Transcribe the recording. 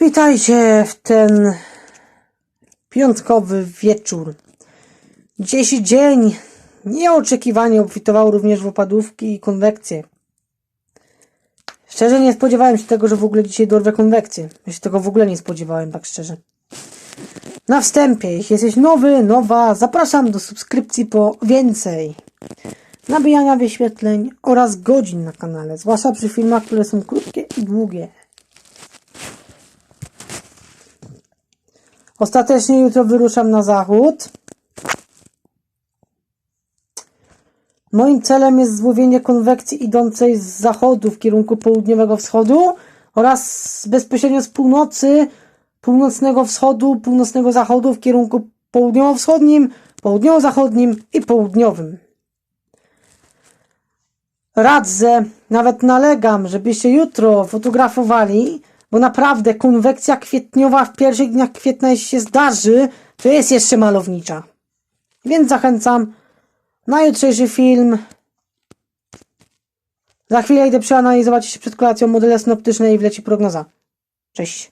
Witajcie w ten piątkowy wieczór. Dzisiejszy dzień nieoczekiwanie obfitował również w opadówki i konwekcje. Szczerze nie spodziewałem się tego, że w ogóle dzisiaj dorwę konwekcję. Ja się tego w ogóle nie spodziewałem, tak szczerze. Na wstępie, jeśli jesteś nowy, nowa, zapraszam do subskrypcji po więcej nabijania wyświetleń oraz godzin na kanale, zwłaszcza przy filmach, które są krótkie i długie. Ostatecznie jutro wyruszam na zachód. Moim celem jest złowienie konwekcji idącej z zachodu w kierunku południowego wschodu oraz bezpośrednio z północy, północnego wschodu, północnego zachodu w kierunku południowo-wschodnim, południowo-zachodnim i południowym. Radzę, nawet nalegam, żebyście jutro fotografowali, bo naprawdę konwekcja kwietniowa w pierwszych dniach kwietnia, jeśli się zdarzy, to jest jeszcze malownicza. Więc zachęcam na jutrzejszy film. Za chwilę idę przeanalizować jeszcze przed kolacją modele synoptyczne i wleci prognoza. Cześć.